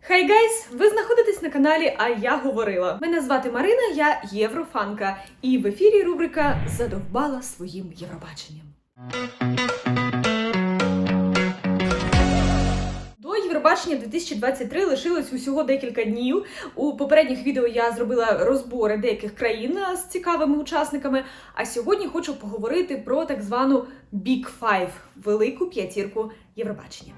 Хей гайс! Ви знаходитесь на каналі А я говорила. Мене звати Марина, я єврофанка, і в ефірі рубрика Задовбала своїм Євробаченням. Євробачення 2023 лишилось усього декілька днів. У попередніх відео я зробила розбори деяких країн з цікавими учасниками. А сьогодні хочу поговорити про так звану Big Five – велику п'ятірку Євробачення.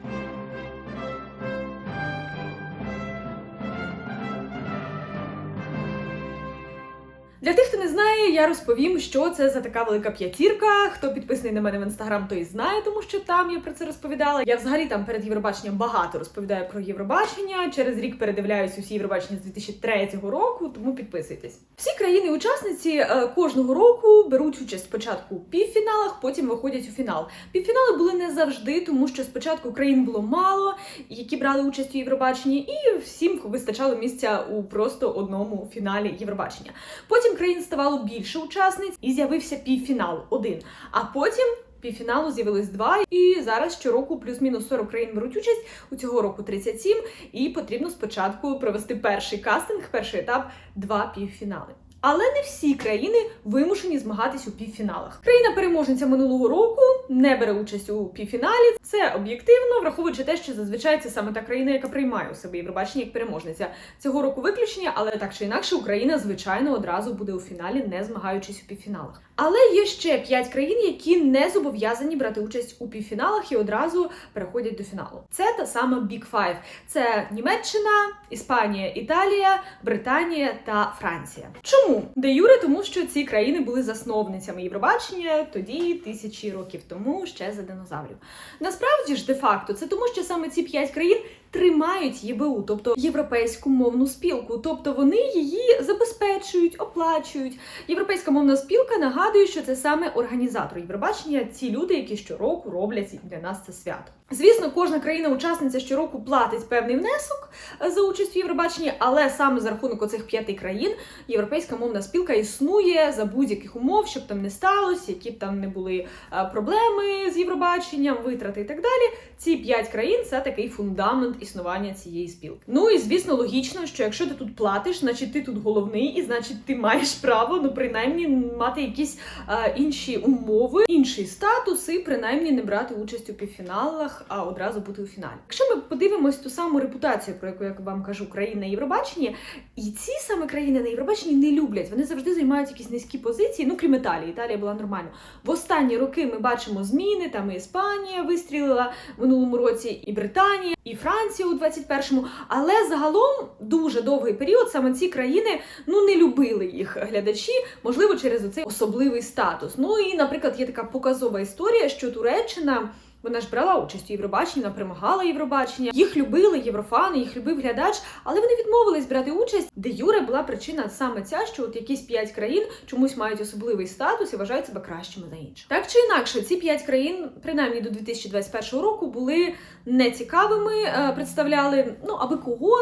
Для тих, хто не знає, я розповім, що це за така велика п'ятірка. Хто підписаний на мене в інстаграм, той знає, тому що там я про це розповідала. Я взагалі там перед Євробаченням багато розповідаю про Євробачення. Через рік передивляюсь усі Євробачення з 2003 року, тому підписуйтесь. Всі країни-учасниці е, кожного року беруть участь спочатку у півфіналах, потім виходять у фінал. Півфінали були не завжди, тому що спочатку країн було мало, які брали участь у Євробаченні, і всім вистачало місця у просто одному фіналі Євробачення. Потім країн ставало більше учасниць, і з'явився півфінал один. А потім півфіналу з'явилось два. І зараз щороку плюс-мінус 40 країн беруть участь. У цього року 37, і потрібно спочатку провести перший кастинг, перший етап, два півфінали. Але не всі країни вимушені змагатись у півфіналах. Країна-переможниця минулого року не бере участь у півфіналі. Це об'єктивно, враховуючи те, що зазвичай це саме та країна, яка приймає у себе Євробачення як переможниця. Цього року виключення, але так чи інакше, Україна звичайно одразу буде у фіналі, не змагаючись у півфіналах. Але є ще п'ять країн, які не зобов'язані брати участь у півфіналах і одразу переходять до фіналу. Це та сама Big Five. Це Німеччина, Іспанія, Італія, Британія та Франція. Чому? Де Юре, тому що ці країни були засновницями Євробачення тоді тисячі років тому, ще за динозаврів. Насправді ж, де-факто, це тому, що саме ці п'ять країн тримають ЄБУ, тобто європейську мовну спілку, тобто вони її забезпечують, оплачують. Європейська мовна спілка нагадує, що це саме організатор Євробачення, ці люди, які щороку роблять для нас це свято. Звісно, кожна країна-учасниця щороку платить певний внесок е, за участь у Євробаченні, але саме за рахунок оцих п'яти країн європейська мовна спілка існує за будь-яких умов, щоб там не сталося, які б там не були е, проблеми з Євробаченням, витрати і так далі. Ці п'ять країн це такий фундамент існування цієї спілки. Ну і звісно, логічно, що якщо ти тут платиш, значить ти тут головний, і значить ти маєш право, ну принаймні мати якісь е, інші умови, інший статус, і принаймні не брати участь у півфіналах, а одразу бути у фіналі. Якщо ми подивимось ту саму репутацію, про яку я вам кажу, країн на Євробаченні, і ці саме країни на Євробаченні не люблять. Вони завжди займають якісь низькі позиції. Ну крім Італії, Італія була нормально. В останні роки ми бачимо зміни. Там і Іспанія вистрілила в минулому році, і Британія, і Франція у 21-му. Але загалом дуже довгий період саме ці країни ну не любили їх глядачі, можливо, через оцей особливий статус. Ну і, наприклад, є така показова історія, що Туреччина. Вона ж брала участь у Євробаченні, вона перемагала Євробачення. Їх любили єврофани, їх любив глядач, але вони відмовились брати участь. Де Юре була причина саме ця, що от якісь п'ять країн чомусь мають особливий статус і вважають себе кращими за інших. Так чи інакше, ці п'ять країн, принаймні до 2021 року, були нецікавими, е, представляли ну аби кого.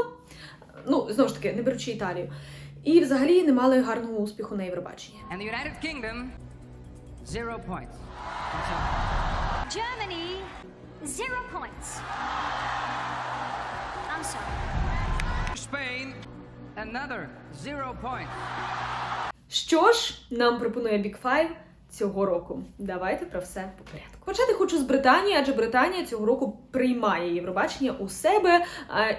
Ну знову ж таки, не беручи Італію. І взагалі не мали гарного успіху на Євробаченні. And the United Kingdom, zero points. Germany, zero points. I'm sorry. Spain, another zero points. Що ж нам пропонує Big Five цього року? Давайте про все по порядку. Почати хочу з Британії, адже Британія цього року приймає Євробачення у себе,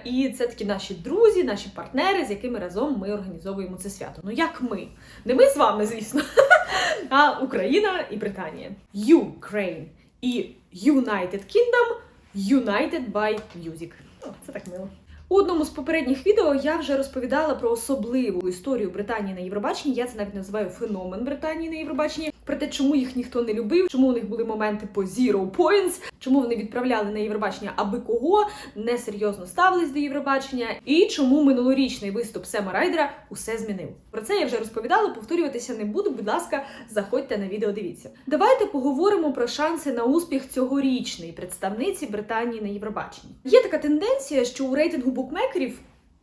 і це такі наші друзі, наші партнери, з якими разом ми організовуємо це свято. Ну як ми? Не ми з вами, звісно, а Україна і Британія. Ukraine і United Kingdom United by Music. О, це так мило. У одному з попередніх відео я вже розповідала про особливу історію Британії на Євробаченні. Я це навіть називаю феномен Британії на Євробаченні. Про те, чому їх ніхто не любив, чому у них були моменти по zero points, чому вони відправляли на Євробачення аби кого, несерйозно ставились до Євробачення, і чому минулорічний виступ Сема Райдера усе змінив. Про це я вже розповідала, повторюватися не буду. Будь ласка, заходьте на відео. Дивіться. Давайте поговоримо про шанси на успіх цьогорічної представниці Британії на Євробаченні. Є така тенденція, що у рейтингу букмекерів.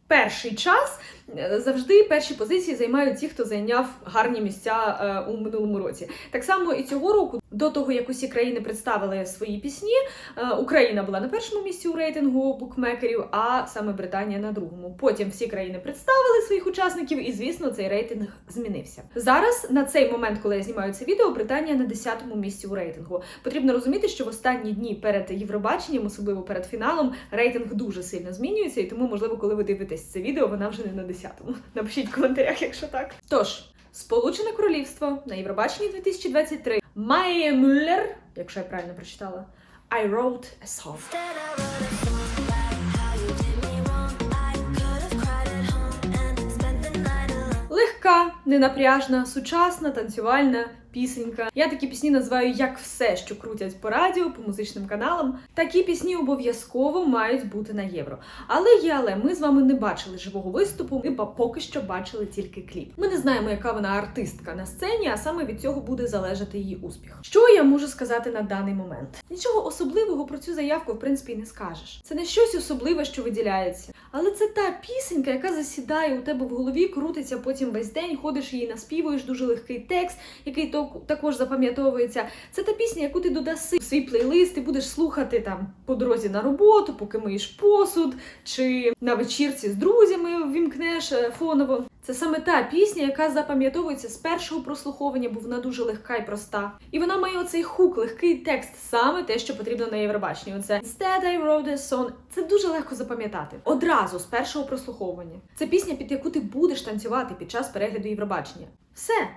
Перший час завжди перші позиції займають ті, хто зайняв гарні місця е, у минулому році. Так само і цього року До того, як усі країни представили свої пісні, е, Україна була на першому місці у рейтингу букмекерів, а саме Британія на другому. Потім всі країни представили своїх учасників, і звісно, цей рейтинг змінився. Зараз на цей момент, коли я знімаю це відео, Британія на 10-му місці у рейтингу. Потрібно розуміти, що в останні дні перед Євробаченням, особливо перед фіналом, рейтинг дуже сильно змінюється, і тому, можливо, коли ви дивитесь це відео, вона вже не на 10-му. Напишіть в коментарях, якщо так. Тож. Сполучене Королівство на Євробаченні 2023. Майя Мюллер, якщо я правильно прочитала, I wrote a song. Легка, ненапряжна, сучасна, танцювальна пісенька. Я такі пісні називаю як все, що крутять по радіо, по музичним каналам. Такі пісні обов'язково мають бути на євро. Але є, але ми з вами не бачили живого виступу. Ми поки що бачили тільки кліп. Ми не знаємо, яка вона артистка на сцені, а саме від цього буде залежати її успіх. Що я можу сказати на даний момент? Нічого особливого про цю заявку, в принципі, не скажеш. Це не щось особливе, що виділяється. Але це та пісенька, яка засідає у тебе в голові, крутиться потім весь день, ходиш її наспівуєш, дуже легкий текст, який то також запам'ятовується. Це та пісня, яку ти додаси в свій плейлист, ти будеш слухати там по дорозі на роботу, поки миєш посуд, чи на вечірці з друзями ввімкнеш е, фоново. Це саме та пісня, яка запам'ятовується з першого прослуховування, бо вона дуже легка і проста. І вона має оцей хук, легкий текст, саме те, що потрібно на Євробаченні. Оце Instead I wrote a song. Це дуже легко запам'ятати. Одразу з першого прослуховування. Це пісня, під яку ти будеш танцювати під час перегляду Євробачення. Все.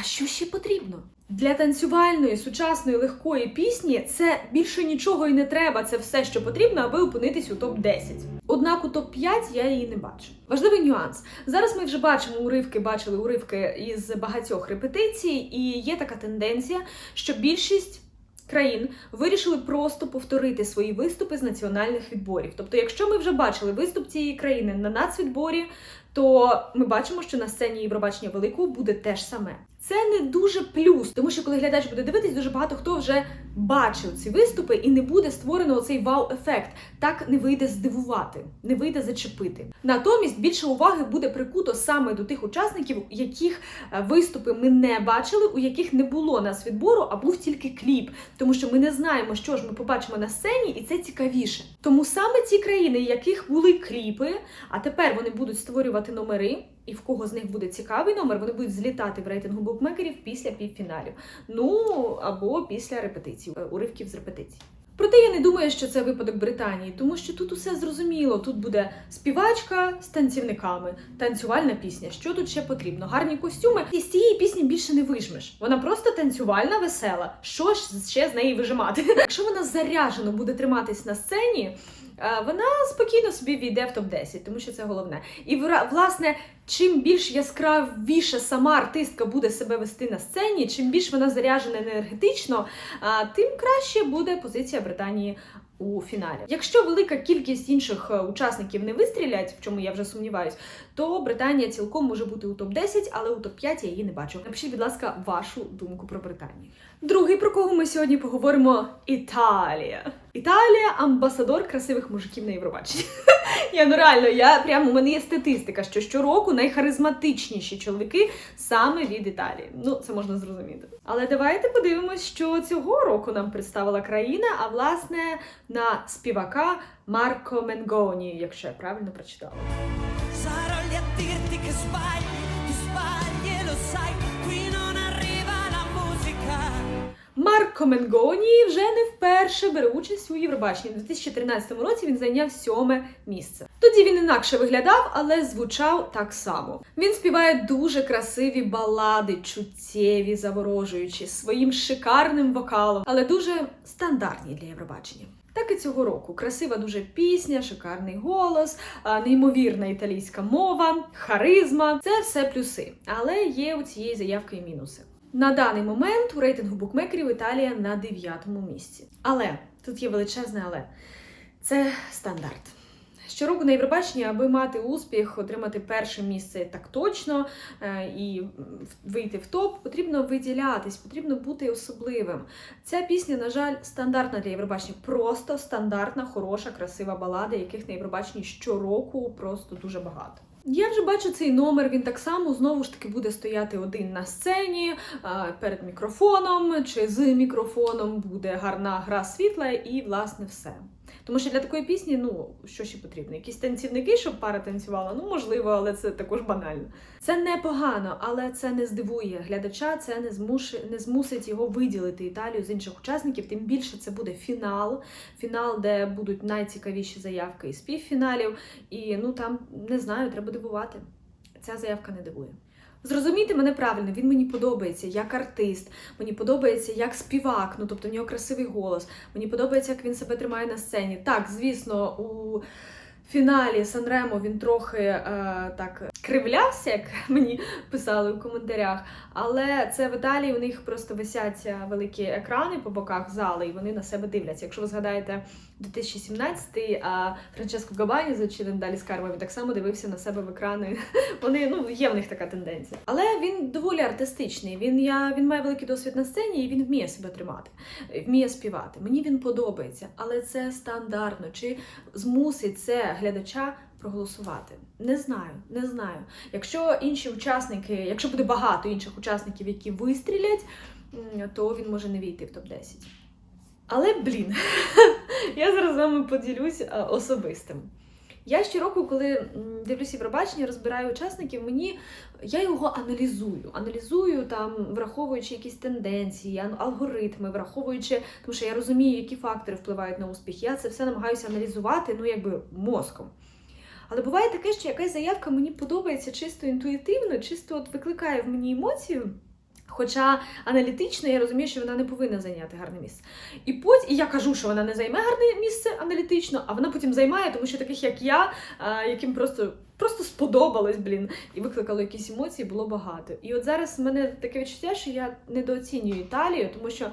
А що ще потрібно? Для танцювальної, сучасної, легкої пісні це більше нічого і не треба. Це все, що потрібно, аби опинитись у топ 10 Однак у топ 5 я її не бачу. Важливий нюанс. Зараз ми вже бачимо уривки, бачили уривки із багатьох репетицій, і є така тенденція, що більшість. Країн вирішили просто повторити свої виступи з національних відборів. Тобто, якщо ми вже бачили виступ цієї країни на нацвідборі, то ми бачимо, що на сцені Євробачення Великого буде те ж саме. Це не дуже плюс, тому що коли глядач буде дивитись, дуже багато хто вже бачив ці виступи і не буде створено оцей вау-ефект. Так не вийде здивувати, не вийде зачепити. Натомість більше уваги буде прикуто саме до тих учасників, яких е, виступи ми не бачили, у яких не було нас відбору, а був тільки кліп. Тому що ми не знаємо, що ж ми побачимо на сцені, і це цікавіше. Тому саме ці країни, яких були кліпи, а тепер вони будуть створювати номери. І в кого з них буде цікавий номер, вони будуть злітати в рейтингу букмекерів після півфіналів. Ну або після репетицій, е, уривків з репетицій. Проте я не думаю, що це випадок Британії, тому що тут усе зрозуміло. Тут буде співачка з танцівниками, танцювальна пісня. Що тут ще потрібно? Гарні костюми. І з цієї пісні більше не вижмеш. Вона просто танцювальна, весела. Що ж ще з неї вижимати? Якщо вона заряжено буде триматись на сцені. Вона спокійно собі війде в топ 10 тому що це головне. І власне, чим більш яскравіше сама артистка буде себе вести на сцені, чим більш вона заряжена енергетично, тим краще буде позиція Британії у фіналі. Якщо велика кількість інших е, учасників не вистрілять, в чому я вже сумніваюсь, то Британія цілком може бути у топ 10 але у топ 5 я її не бачу. Напишіть, будь ласка, вашу думку про Британію. Другий, про кого ми сьогодні поговоримо, Італія. Італія амбасадор красивих мужиків на Євробаченні. Я ну реально, я прямо у мене є статистика, що щороку найхаризматичніші чоловіки саме від Італії. Ну, це можна зрозуміти. Але давайте подивимось, що цього року нам представила країна, а власне на співака Марко Менгоні, якщо я правильно прочитала. Марко Менгоні вже не вперше бере участь у Євробаченні. У 2013 році він зайняв сьоме місце. Тоді він інакше виглядав, але звучав так само. Він співає дуже красиві балади, чуттєві, заворожуючі, своїм шикарним вокалом, але дуже стандартні для Євробачення. Так і цього року. Красива дуже пісня, шикарний голос, неймовірна італійська мова, харизма це все плюси. Але є у цієї заявки і мінуси. На даний момент у рейтингу букмекерів Італія на дев'ятому місці. Але тут є величезне але це стандарт. Щороку на Євробаченні, аби мати успіх, отримати перше місце так точно е, і вийти в топ, потрібно виділятись, потрібно бути особливим. Ця пісня, на жаль, стандартна для Євробачення. Просто стандартна, хороша, красива балада, яких на Євробаченні щороку просто дуже багато. Я вже бачу цей номер. Він так само знову ж таки буде стояти один на сцені перед мікрофоном чи з мікрофоном. Буде гарна гра світла і власне все. Тому що для такої пісні, ну що ще потрібно? Якісь танцівники, щоб пара танцювала? Ну можливо, але це також банально. Це непогано, але це не здивує глядача. Це не змуши, не змусить його виділити Італію з інших учасників. Тим більше це буде фінал, фінал, де будуть найцікавіші заявки із півфіналів. І ну там не знаю, треба дивувати. Ця заявка не дивує. Зрозумійте мене правильно, він мені подобається як артист, мені подобається як співак, ну тобто в нього красивий голос. Мені подобається, як він себе тримає на сцені. Так, звісно, у фіналі Санремо він трохи е, так кривлявся, як мені писали у коментарях. Але це в Італії у них просто висять е, великі екрани по боках зали, і вони на себе дивляться. Якщо ви згадаєте 2017-й, а Франческо Габані з Очілем Далі Скарба, він так само дивився на себе в екрани. Вони ну є в них така тенденція. Але він доволі артистичний. Він я він має великий досвід на сцені і він вміє себе тримати, вміє співати. Мені він подобається, але це стандартно. Чи змусить це глядача проголосувати? Не знаю, не знаю. Якщо інші учасники, якщо буде багато інших учасників, які вистрілять, то він може не війти в топ 10 Але блін, я зараз з вами поділюсь особистим. Я щороку, коли дивлюсь Євробачення, розбираю учасників, мені я його аналізую. Аналізую там, враховуючи якісь тенденції, алгоритми, враховуючи, тому що я розумію, які фактори впливають на успіх. Я це все намагаюся аналізувати, ну якби мозком. Але буває таке, що якась заявка мені подобається чисто інтуїтивно, чисто от викликає в мені емоцію. Хоча аналітично я розумію, що вона не повинна зайняти гарне місце. І потім і я кажу, що вона не займе гарне місце аналітично, а вона потім займає, тому що таких як я, яким просто, просто сподобалось, блін, і викликало якісь емоції, було багато. І от зараз в мене таке відчуття, що я недооцінюю Італію, тому що.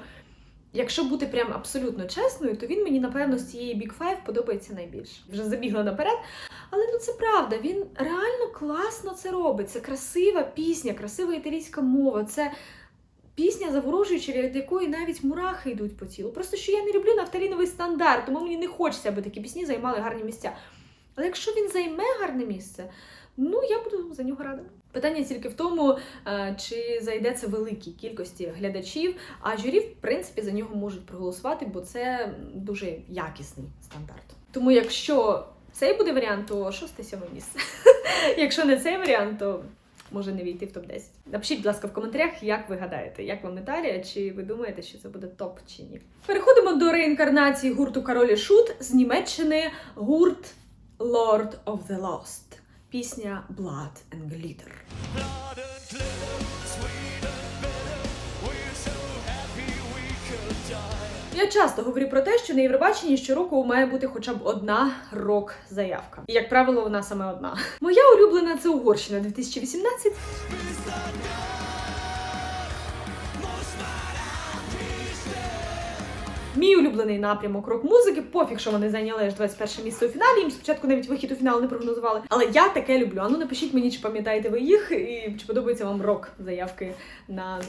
Якщо бути прям абсолютно чесною, то він мені, напевно, з цієї Big Five подобається найбільше. Вже забігла наперед. Але ну це правда, він реально класно це робить. Це красива пісня, красива італійська мова. Це пісня заворожуюча, від якої навіть мурахи йдуть по тілу. Просто що я не люблю нафталіновий стандарт, тому мені не хочеться, аби такі пісні займали гарні місця. Але якщо він займе гарне місце, ну я буду за нього рада. Питання тільки в тому, е, чи зайде це великій кількості глядачів, а журі, в принципі, за нього можуть проголосувати, бо це дуже якісний стандарт. Тому якщо цей буде варіант, то шосте сьоме місце. Якщо не цей варіант, то може не війти в топ-10. Напишіть, будь ласка, в коментарях, як ви гадаєте, як вам Італія, чи ви думаєте, що це буде топ чи ні. Переходимо до реінкарнації гурту Король і Шут з Німеччини гурт Lord of the Lost. Пісня Blood and Glitter. Я часто говорю про те, що на Євробаченні щороку має бути хоча б одна рок-заявка. І, як правило, вона саме одна. Моя улюблена це Угорщина 2018. Мій улюблений напрямок рок-музики, пофіг, що вони зайняли аж 21 місце у фіналі. Їм спочатку навіть вихід у фінал не прогнозували. Але я таке люблю. А ну напишіть мені, чи пам'ятаєте ви їх, і чи подобаються вам рок заявки на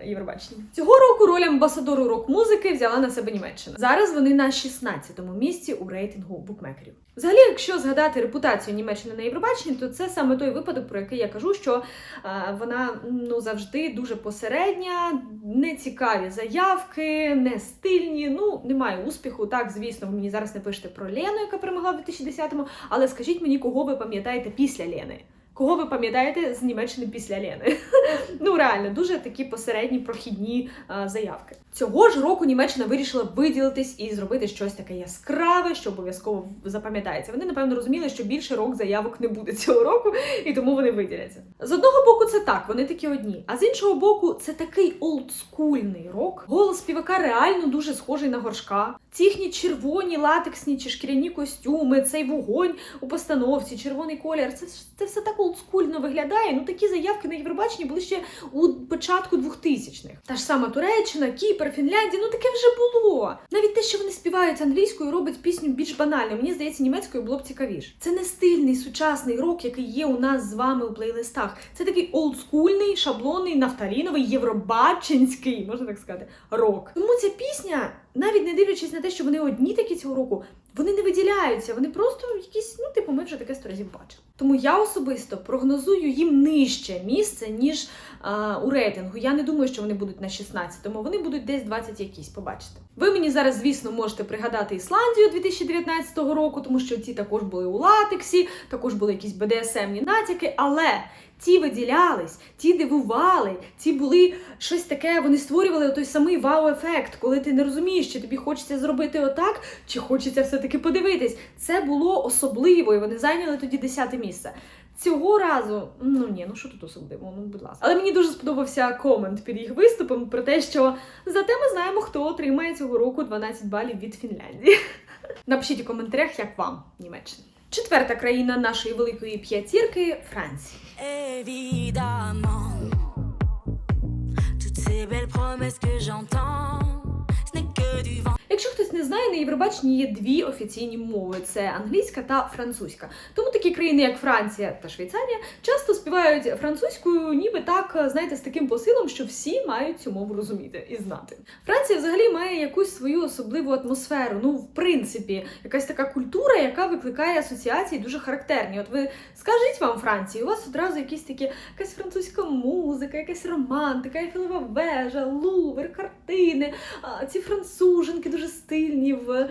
е, Євробаченні. Цього року роль амбасадору рок-музики взяла на себе Німеччина. Зараз вони на 16-му місці у рейтингу букмекерів. Взагалі, якщо згадати репутацію Німеччини на Євробаченні, то це саме той випадок, про який я кажу, що е, вона ну завжди дуже посередня, нецікаві заявки, не стильні. Ну немає успіху. Так, звісно, ви мені зараз не пишете про Лену, яка перемогла в 2010-му, але скажіть мені, кого ви пам'ятаєте після Лени? Кого ви пам'ятаєте з Німеччини після Лени? ну реально, дуже такі посередні прохідні а, заявки. Цього ж року Німеччина вирішила виділитись і зробити щось таке яскраве, що обов'язково запам'ятається. Вони напевно розуміли, що більше рок заявок не буде цього року, і тому вони виділяться. З одного боку, це так, вони такі одні. А з іншого боку, це такий олдскульний рок. Голос співака реально дуже схожий на горшка. Ці червоні латексні чи шкіряні костюми, цей вогонь у постановці, червоний колір. Це, це все так олдскульно виглядає. Ну такі заявки на Євробаченні були ще у початку 2000-х. Та ж сама Туреччина, Кіпр, Фінляндія, ну таке вже було. Навіть те, що вони співають англійською, робить пісню більш банальною. Мені здається, німецькою було б цікавіше. Це не стильний сучасний рок, який є у нас з вами у плейлистах. Це такий олдскульний, шаблонний, нафталіновий, євробаченський, можна так сказати, рок. Тому ця пісня, навіть не дивлячись на те, що вони одні такі цього року, Вони не виділяються, вони просто якісь, ну, типу, ми вже таке сто разів бачили. Тому я особисто прогнозую їм нижче місце, ніж а, у рейтингу. Я не думаю, що вони будуть на 16-му, вони будуть десь 20 якісь, побачите. Ви мені зараз, звісно, можете пригадати Ісландію 2019 року, тому що ті також були у латексі, також були якісь БДСМні натяки, але ті виділялись, ті дивували, ті були щось таке, вони створювали той самий вау-ефект, коли ти не розумієш, чи тобі хочеться зробити отак, чи хочеться все-таки подивитись. Це було особливо, і вони зайняли тоді 10 місце. Цього разу, ну ні, ну що тут особливо, ну будь ласка. Але мені дуже сподобався комент під їх виступом про те, що зате ми знаємо, хто отримає цього року 12 балів від Фінляндії. Напишіть у коментарях, як вам Німеччина. Четверта країна нашої великої п'ятірки Франція. Toutes ce n'est que du vent. Якщо хтось не знає, на Євробаченні є дві офіційні мови: це англійська та французька. Тому такі країни, як Франція та Швейцарія, часто співають французькою, ніби так, знаєте, з таким посилом, що всі мають цю мову розуміти і знати. Франція взагалі має якусь свою особливу атмосферу. Ну, в принципі, якась така культура, яка викликає асоціації дуже характерні. От ви скажіть вам Франції, у вас одразу якісь такі якась французька музика, якась романтика, ейфелева вежа, лувр, картини. Ці француженки дуже стильні в е,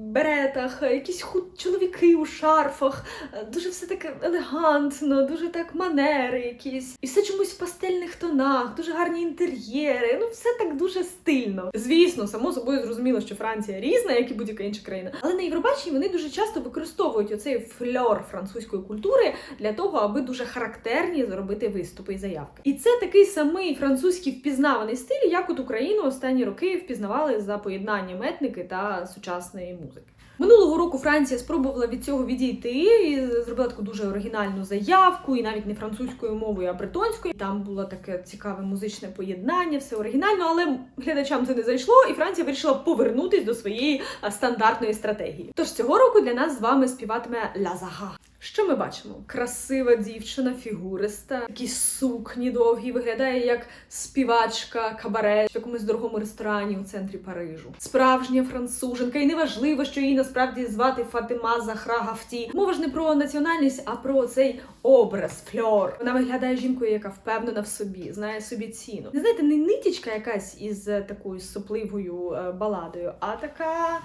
беретах, е, якісь худ чоловіки у шарфах, е, дуже все таке елегантно, дуже так манери якісь. І все чомусь в пастельних тонах, дуже гарні інтер'єри. Ну, все так дуже стильно. Звісно, само собою зрозуміло, що Франція різна, як і будь-яка інша країна. Але на Євробаченні вони дуже часто використовують оцей фльор французької культури для того, аби дуже характерні зробити виступи і заявки. І це такий самий французький впізнаваний стиль, як от Україну останні роки впізнавали за поєднанням етники та сучасної музики. Минулого року Франція спробувала від цього відійти і зробила таку дуже оригінальну заявку, і навіть не французькою мовою, а бритонською. Там було таке цікаве музичне поєднання, все оригінально, але глядачам це не зайшло, і Франція вирішила повернутись до своєї стандартної стратегії. Тож цього року для нас з вами співатиме Лазага. Що ми бачимо? Красива дівчина, фігуриста, якісь сукні довгі, виглядає як співачка кабаре в якомусь дорогому ресторані у центрі Парижу. Справжня француженка, і неважливо, що її насправді звати Фатима Захра Гафті. Мова ж не про національність, а про цей образ, фльор. Вона виглядає жінкою, яка впевнена в собі, знає собі ціну. Не знаєте, не нитічка якась із такою сопливою е, баладою, а така.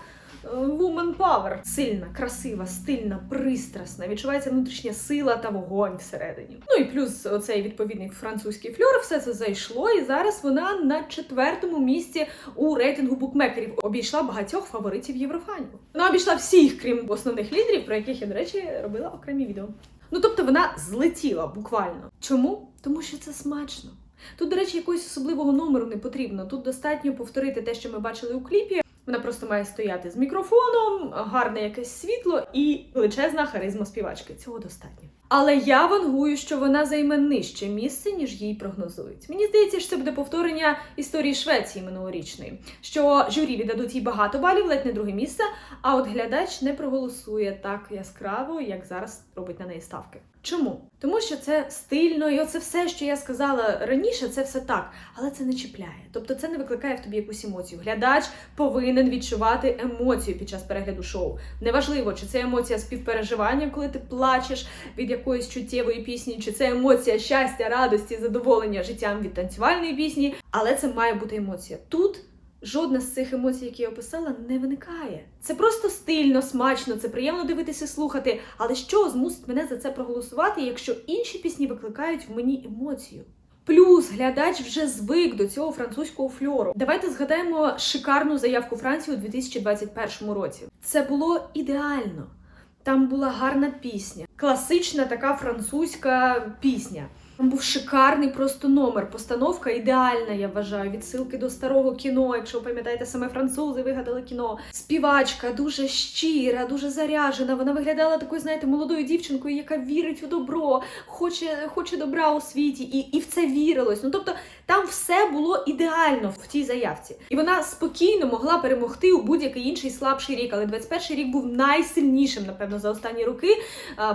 Woman power. сильна, красива, стильна, пристрасна. Відчувається внутрішня сила та вогонь всередині. Ну і плюс оцей відповідний французький фльор, все це зайшло, і зараз вона на четвертому місці у рейтингу букмекерів обійшла багатьох фаворитів Єврофанів. Вона обійшла всіх, крім основних лідерів, про яких я, до речі, робила окремі відео. Ну тобто вона злетіла буквально. Чому? Тому що це смачно. Тут, до речі, якогось особливого номеру не потрібно. Тут достатньо повторити те, що ми бачили у кліпі. Вона просто має стояти з мікрофоном, гарне якесь світло і величезна харизма співачки. Цього достатньо. Але я вангую, що вона займе нижче місце, ніж їй прогнозують. Мені здається, що це буде повторення історії Швеції минулорічної, що журі віддадуть їй багато балів, ледь не друге місце, а от глядач не проголосує так яскраво, як зараз робить на неї ставки. Чому? Тому що це стильно, і оце все, що я сказала раніше, це все так, але це не чіпляє. Тобто це не викликає в тобі якусь емоцію. Глядач повинен відчувати емоцію під час перегляду шоу. Неважливо, чи це емоція співпереживання, коли ти плачеш від якоїсь чуттєвої пісні, чи це емоція щастя, радості, задоволення життям від танцювальної пісні, але це має бути емоція. Тут жодна з цих емоцій, які я описала, не виникає. Це просто стильно, смачно, це приємно дивитися, слухати. Але що змусить мене за це проголосувати, якщо інші пісні викликають в мені емоцію? Плюс глядач вже звик до цього французького фльору. Давайте згадаємо шикарну заявку Франції у 2021 році. Це було ідеально. Там була гарна пісня, класична така французька пісня. Там був шикарний просто номер. Постановка ідеальна, я вважаю. Відсилки до старого кіно. Якщо ви пам'ятаєте, саме французи вигадали кіно. Співачка дуже щира, дуже заряжена. Вона виглядала такою, знаєте, молодою дівчинкою, яка вірить у добро, хоче, хоче добра у світі, і, і в це вірилось. Ну тобто там все було ідеально в тій заявці. І вона спокійно могла перемогти у будь-який інший слабший рік. Але 21 рік був найсильнішим, напевно, за останні роки.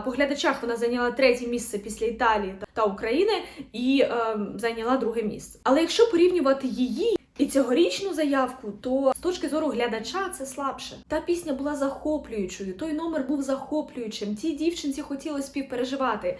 По глядачах вона зайняла третє місце після Італії та України і е, зайняла друге місце. Але якщо порівнювати її і цьогорічну заявку, то з точки зору глядача це слабше. Та пісня була захоплюючою, той номер був захоплюючим. Тій дівчинці хотілося співпереживати.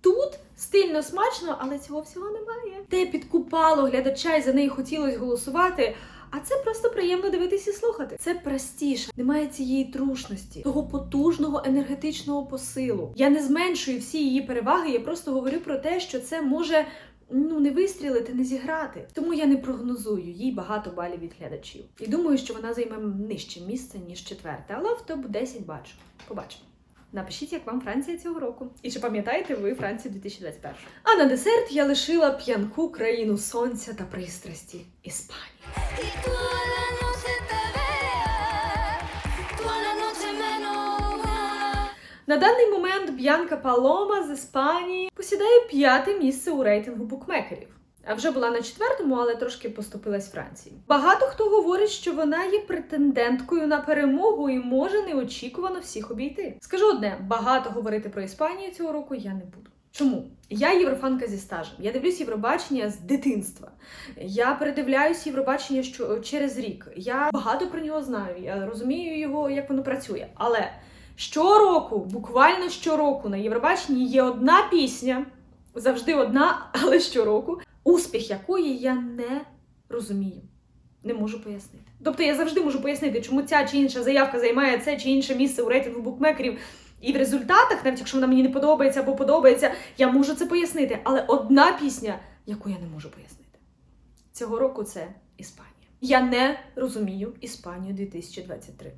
Тут стильно смачно, але цього всього немає. Те підкупало глядача, і за неї хотілося голосувати. А це просто приємно дивитися і слухати. Це простіше, немає цієї трушності, того потужного енергетичного посилу. Я не зменшую всі її переваги, я просто говорю про те, що це може ну не вистрілити, не зіграти. Тому я не прогнозую їй багато балів від глядачів. І думаю, що вона займе нижче місце ніж четверте, але в топ 10 бачу. Побачимо. Напишіть, як вам Франція цього року. І чи пам'ятаєте ви Францію 2021? А на десерт я лишила п'янку країну сонця та пристрасті menos. На даний момент Б'янка Палома з Іспанії посідає п'яте місце у рейтингу букмекерів. Вже була на четвертому, але трошки поступилась Франції. Багато хто говорить, що вона є претенденткою на перемогу і може неочікувано всіх обійти. Скажу одне: багато говорити про Іспанію цього року я не буду. Чому? Я єврофанка зі стажем. Я дивлюсь Євробачення з дитинства. Я передивляюсь Євробачення що через рік. Я багато про нього знаю. Я розумію його, як воно працює. Але щороку, буквально щороку на Євробаченні є одна пісня, завжди одна, але щороку, успіх якої я не розумію. Не можу пояснити. Тобто я завжди можу пояснити, чому ця чи інша заявка займає це чи інше місце у рейтингу букмекерів. І в результатах, навіть якщо вона мені не подобається або подобається, я можу це пояснити. Але одна пісня, яку я не можу пояснити. Цього року це Іспанія. Я не розумію Іспанію 2023.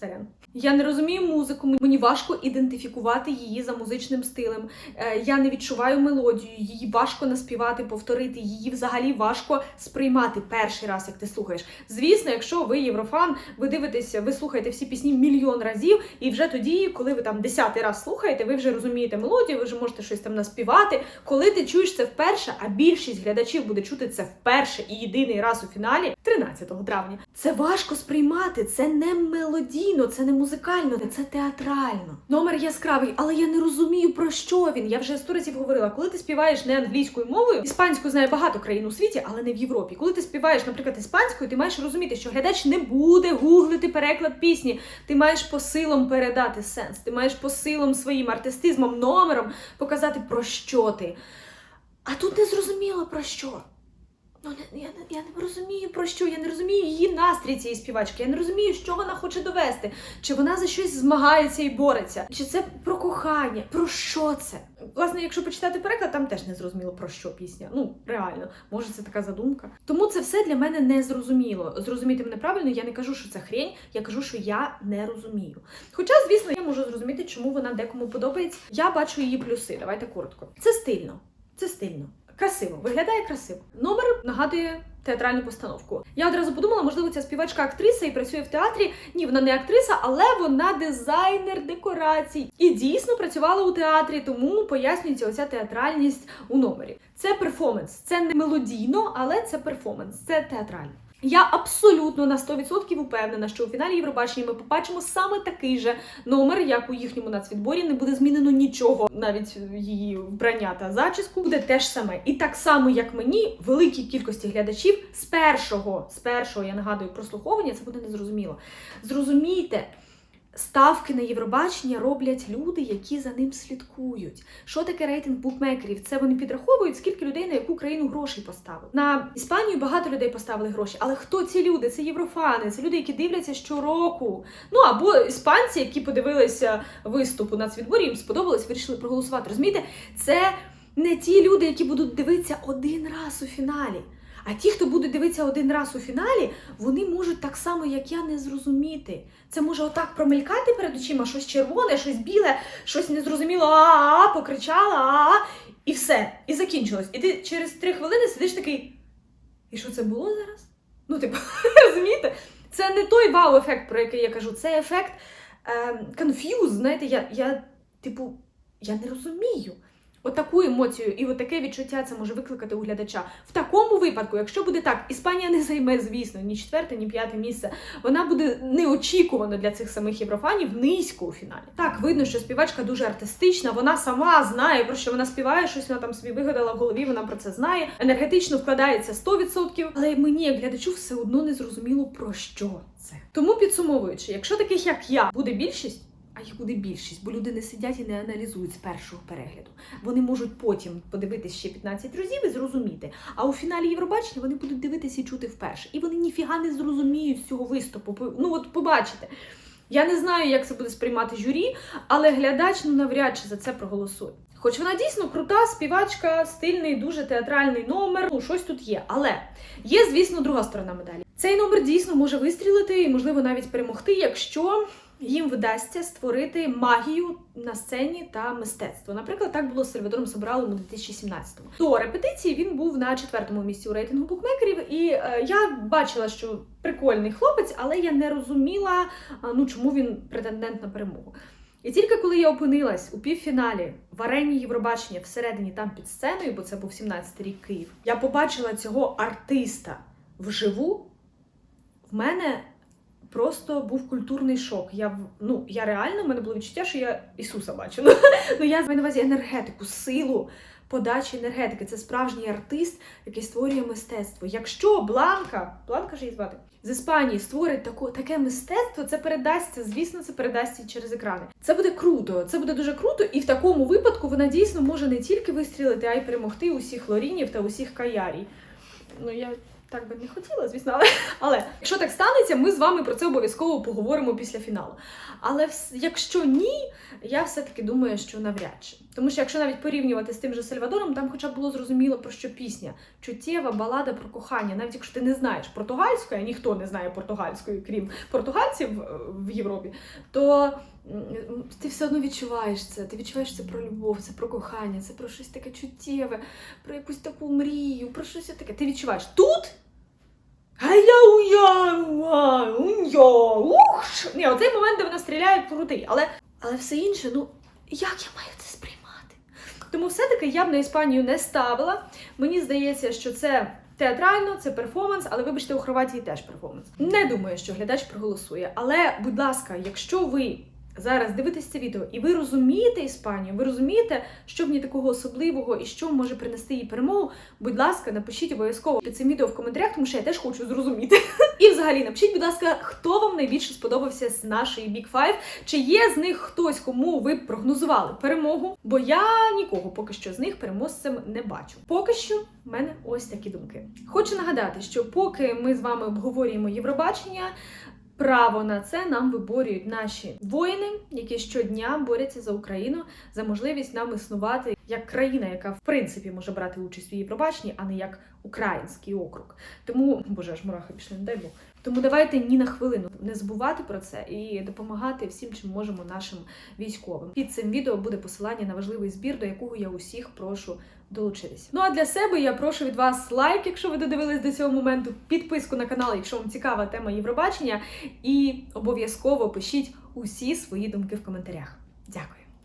Сорян. Я не розумію музику, мені важко ідентифікувати її за музичним стилем. Е, Я не відчуваю мелодію, її важко наспівати, повторити, її взагалі важко сприймати перший раз, як ти слухаєш. Звісно, якщо ви єврофан, ви дивитеся, ви слухаєте всі пісні мільйон разів, і вже тоді, коли ви там десятий раз слухаєте, ви вже розумієте мелодію, ви вже можете щось там наспівати. Коли ти чуєш це вперше, а більшість глядачів буде чути це вперше і єдиний раз у фіналі 13 травня. Це важко сприймати, це не мелодійно, це не музикально, це театрально. Номер яскравий, але я не розумію про що він. Я вже сто разів говорила, коли ти співаєш не англійською мовою, іспанську знає багато країн у світі, але не в Європі. Коли ти співаєш, наприклад, іспанською, ти маєш розуміти, що глядач не буде гуглити переклад пісні. Ти маєш посилом передати сенс, ти маєш посилом своїм артистизмом, номером показати про що ти. А тут не зрозуміло про що. Ну, я, не- я не розумію про що, я не розумію її настрій цієї співачки, я не розумію, що вона хоче довести, чи вона за щось змагається і бореться, чи це про кохання, про що це? Власне, якщо почитати переклад, там теж не зрозуміло про що пісня. Ну, реально, може це така задумка. Тому це все для мене не зрозуміло. Зрозуміти мене правильно, я не кажу, що це хрень, я кажу, що я не розумію. Хоча, звісно, я можу зрозуміти, чому вона декому подобається. Я бачу її плюси. Давайте коротко. Це стильно. Це стильно. Красиво, виглядає красиво. Номер нагадує театральну постановку. Я одразу подумала, можливо, ця співачка актриса і працює в театрі. Ні, вона не актриса, але вона дизайнер декорацій. І дійсно працювала у театрі, тому пояснюється оця театральність у номері. Це перформанс, це не мелодійно, але це перформанс, це театрально. Я абсолютно на 100% упевнена, що у фіналі Євробачення ми побачимо саме такий же номер, як у їхньому нацвідборі. Не буде змінено нічого, навіть її вбрання та зачіску буде те ж саме. І так само, як мені, великій кількості глядачів з першого, з першого, я нагадую, прослуховування, це буде незрозуміло. Зрозумійте. Ставки на Євробачення роблять люди, які за ним слідкують. Що таке рейтинг букмекерів? Це вони підраховують, скільки людей на яку країну грошей поставили. На Іспанію багато людей поставили гроші, але хто ці люди? Це єврофани, це люди, які дивляться щороку. Ну або іспанці, які подивилися виступ у нацвідборі, їм сподобалось, вирішили проголосувати. Розумієте, це не ті люди, які будуть дивитися один раз у фіналі. А ті, хто буде дивитися один раз у фіналі, вони можуть так само, як я, не зрозуміти. Це може отак промелькати перед очима, щось червоне, щось біле, щось незрозуміло, а покричала, а і все, і закінчилось. І ти через три хвилини сидиш такий. І що це було зараз? Ну, типу, розумієте? Це не той вау-ефект, про який я кажу, це ефект е, знаєте, я, я, типу, я не розумію. Отаку емоцію і отаке відчуття це може викликати у глядача. В такому випадку, якщо буде так, Іспанія не займе, звісно, ні четверте, ні п'яте місце. Вона буде неочікувано для цих самих єврофанів низько у фіналі. Так, видно, що співачка дуже артистична, вона сама знає про що вона співає, щось вона там собі вигадала в голові, вона про це знає. Енергетично вкладається 100%, але мені, як глядачу, все одно не зрозуміло про що це. Тому підсумовуючи, якщо таких як я буде більшість. А їх буде більшість, бо люди не сидять і не аналізують з першого перегляду. Вони можуть потім подивитись ще 15 разів і зрозуміти. А у фіналі Євробачення вони будуть дивитися і чути вперше. І вони ніфіга не зрозуміють цього виступу. Ну от побачите. Я не знаю, як це буде сприймати журі, але глядач ну навряд чи за це проголосує. Хоч вона дійсно крута, співачка, стильний, дуже театральний номер. Ну, щось тут є. Але є, звісно, друга сторона медалі. Цей номер дійсно може вистрілити і, можливо, навіть перемогти, якщо їм вдасться створити магію на сцені та мистецтво. Наприклад, так було з Сальвадором Собралом у 2017-му. До репетиції він був на четвертому місці у рейтингу букмекерів, і е, я бачила, що прикольний хлопець, але я не розуміла, ну чому він претендент на перемогу. І тільки коли я опинилась у півфіналі в арені Євробачення всередині там під сценою, бо це був 17-й рік Київ, я побачила цього артиста вживу. В мене просто був культурний шок. Я ну я реально в мене було відчуття, що я Ісуса бачу. Ну, я маю на увазі енергетику, силу подачі енергетики. Це справжній артист, який створює мистецтво. Якщо Бланка, Бланка ж її звати, з Іспанії створить таку, таке мистецтво, це передасться, звісно, це передасться через екрани. Це буде круто, це буде дуже круто, і в такому випадку вона дійсно може не тільки вистрілити, а й перемогти усіх лорінів та усіх каярій. Ну я так би не хотіла, звісно, але, але якщо так станеться, ми з вами про це обов'язково поговоримо після фіналу. Але якщо ні, я все-таки думаю, що навряд чи. Тому що якщо навіть порівнювати з тим же Сальвадором, там хоча б було зрозуміло про що пісня. Чуттєва балада про кохання. Навіть якщо ти не знаєш португальської, а ніхто не знає португальської, крім португальців е, в Європі, то ти все одно відчуваєш це. Ти відчуваєш це про любов, це про кохання, це про щось таке чуттєве, про якусь таку мрію, про щось таке. Ти відчуваєш тут. Ні, оцей момент, де вона стріляє, крутий, але, але все інше, ну як я маю це сприймати? Тому все-таки я б на Іспанію не ставила. Мені здається, що це театрально, це перформанс, але вибачте, у Хорватії теж перформанс. Не думаю, що глядач проголосує. Але, будь ласка, якщо ви зараз дивитесь це відео і ви розумієте Іспанію, ви розумієте, що в ній такого особливого і що може принести їй перемогу, будь ласка, напишіть обов'язково під цим відео в коментарях, тому що я теж хочу зрозуміти. І взагалі напишіть, будь ласка, хто вам найбільше сподобався з нашої Big Five? Чи є з них хтось, кому ви прогнозували перемогу? Бо я нікого поки що з них переможцем не бачу. Поки що в мене ось такі думки. Хочу нагадати, що поки ми з вами обговорюємо Євробачення. Право на це нам виборюють наші воїни, які щодня борються за Україну, за можливість нам існувати як країна, яка в принципі може брати участь у Євробаченні, а не як український округ. Тому, боже, аж мурахи пішли, не дай Бог. Тому давайте ні на хвилину не забувати про це і допомагати всім, чим можемо нашим військовим. Під цим відео буде посилання на важливий збір, до якого я усіх прошу долучитись. Ну а для себе я прошу від вас лайк, якщо ви додивились до цього моменту, підписку на канал, якщо вам цікава тема Євробачення, і обов'язково пишіть усі свої думки в коментарях. Дякую.